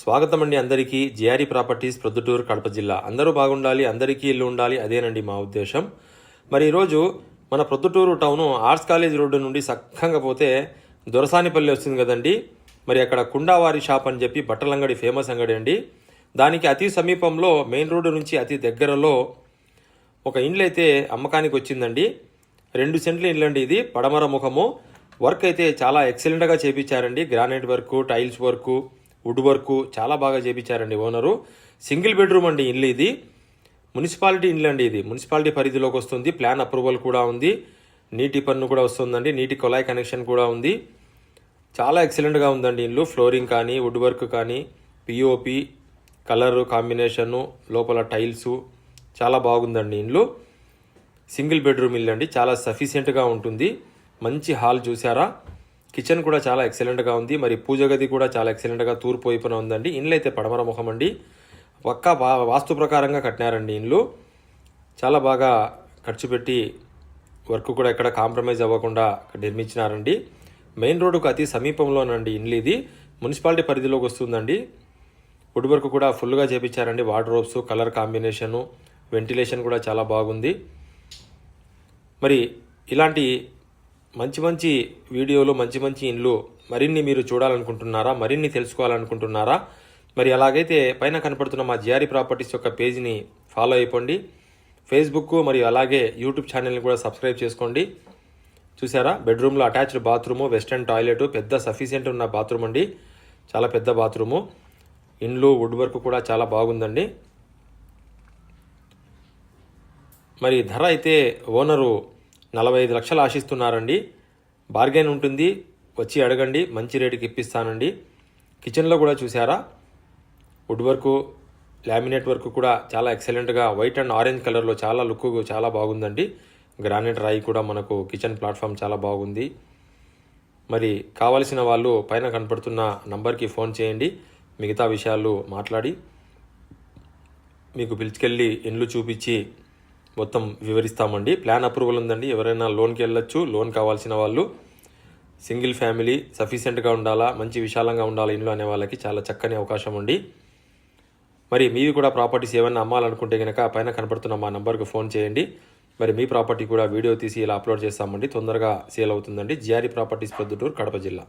స్వాగతం అండి అందరికీ. జిఆర్ఈ ప్రాపర్టీస్ ప్రొద్దుటూరు కడప జిల్లా. అందరూ బాగుండాలి అందరికీ ఇల్లు ఉండాలి అదేనండి మా ఉద్దేశం. మరి ఈరోజు మన Proddatur town arts college road నుండి సక్కంగా పోతే దొరసానిపల్లి వస్తుంది కదండి. మరి అక్కడ కుండావారి షాప్ అని చెప్పి బట్టలంగడి ఫేమస్ అంగడి అండి. దానికి అతి సమీపంలో మెయిన్ రోడ్డు నుంచి అతి దగ్గరలో ఒక ఇండ్లు అయితే అమ్మకానికి వచ్చిందండి రెండు సెంట్ల ఇండ్లు అండి ఇది పడమర ముఖము. వర్క్ అయితే చాలా ఎక్సలెంట్గా చేపించారండి. Granite work tiles work. Wood work చాలా బాగా చేపించారండి ఓనరు. సింగిల్ బెడ్రూమ్ అండి ఇల్లు ఇది. మున్సిపాలిటీ ఇల్లు అండి ఇది. మున్సిపాలిటీ పరిధిలోకి వస్తుంది. ప్లాన్ అప్రూవల్ కూడా ఉంది. నీటి పన్ను కూడా వస్తుందండి. నీటి కొలాయి కనెక్షన్ కూడా ఉంది. చాలా ఎక్సలెంట్గా ఉందండి ఇల్లు. ఫ్లోరింగ్ కానీ వుడ్ వర్క్ కానీ పిఓపి కలర్ కాంబినేషను లోపల టైల్స్ చాలా బాగుందండి ఇల్లు. సింగిల్ బెడ్రూమ్ ఇల్లు అండి. చాలా సఫిషియెంట్గా ఉంటుంది. మంచి హాల్ చూసారా? కిచెన్ కూడా చాలా ఎక్సలెంట్గా ఉంది. మరి పూజ గది కూడా చాలా ఎక్సలెంట్గా తూర్పు వైపున ఉందండి. ఇండ్లు అయితే పడమర ముఖం అండి. పక్క వా- వాస్తు ప్రకారంగా కట్టినారండి ఇండ్లు. చాలా బాగా ఖర్చు పెట్టి వర్క్ కూడా ఎక్కడ కాంప్రమైజ్ అవ్వకుండా నిర్మించినారండి. మెయిన్ రోడ్డుకు అతి సమీపంలోనండి ఇండ్లు ఇది. మున్సిపాలిటీ పరిధిలోకి వస్తుందండి. వుడ్ వర్క్ కూడా ఫుల్గా చేపించారండి. వార్డ్రోబ్స్ కలర్ కాంబినేషను వెంటిలేషన్ కూడా చాలా బాగుంది. మరి ఇలాంటి మంచి మంచి వీడియోలు మంచి మంచి ఇండ్లు మరిన్ని మీరు చూడాలనుకుంటున్నారా మరిన్ని తెలుసుకోవాలనుకుంటున్నారా? మరి అలాగైతే పైన కనపడుతున్న మా జిఆర్ఈ ప్రాపర్టీస్ యొక్క పేజీని ఫాలో అయిపోండి. ఫేస్బుక్ మరియు అలాగే యూట్యూబ్ ఛానల్ని కూడా సబ్స్క్రైబ్ చేసుకోండి. చూసారా? బెడ్రూమ్లో అటాచ్డ్ బాత్రూము వెస్టర్న్ టాయిలెట్ పెద్ద సఫిషియెంట్ ఉన్న బాత్రూమ్ అండి. చాలా పెద్ద బాత్రూము ఇండ్లు వుడ్ వర్క్ కూడా చాలా బాగుందండి. మరి ధర అయితే ఓనరు నలభై ఐదు లక్షలు ఆశిస్తున్నారండి. బార్గెన్ ఉంటుంది. వచ్చి అడగండి. మంచి రేటుకి ఇప్పిస్తానండి. కిచెన్లో కూడా చూసారా వుడ్ వర్క్ లామినేట్ వర్క్ కూడా చాలా ఎక్సలెంట్గా వైట్ అండ్ ఆరెంజ్ కలర్లో చాలా లుక్ చాలా బాగుందండి. గ్రానైట్ రాయి కూడా మనకు కిచెన్ ప్లాట్ఫామ్ చాలా బాగుంది. మరి కావలసిన వాళ్ళు పైన కనపడుతున్న నంబర్కి ఫోన్ చేయండి. మిగతా విషయాలు మాట్లాడి మీకు పిలుచుకెళ్ళి ఇండ్లు చూపించి మొత్తం వివరిస్తామండి. ప్లాన్ అప్రూవల్ ఉందండి. ఎవరైనా లోన్కి వెళ్ళొచ్చు. లోన్ కావాల్సిన వాళ్ళు సింగిల్ ఫ్యామిలీ సఫిషియెంట్గా ఉండాలా మంచి విశాలంగా ఉండాలా ఇంట్లో అనే వాళ్ళకి చాలా చక్కని అవకాశం ఉంది. మరి మీవి కూడా ప్రాపర్టీస్ ఏమైనా అమ్మాలనుకుంటే కనుక పైన కనపడుతున్న మా నెంబర్కి ఫోన్ చేయండి. మరి మీ ప్రాపర్టీ కూడా వీడియో తీసి ఇలా అప్లోడ్ చేస్తామండి. తొందరగా సేల్ అవుతుందండి. జిఆర్ఈ ప్రాపర్టీస్ ప్రొద్దుటూరు కడప జిల్లా.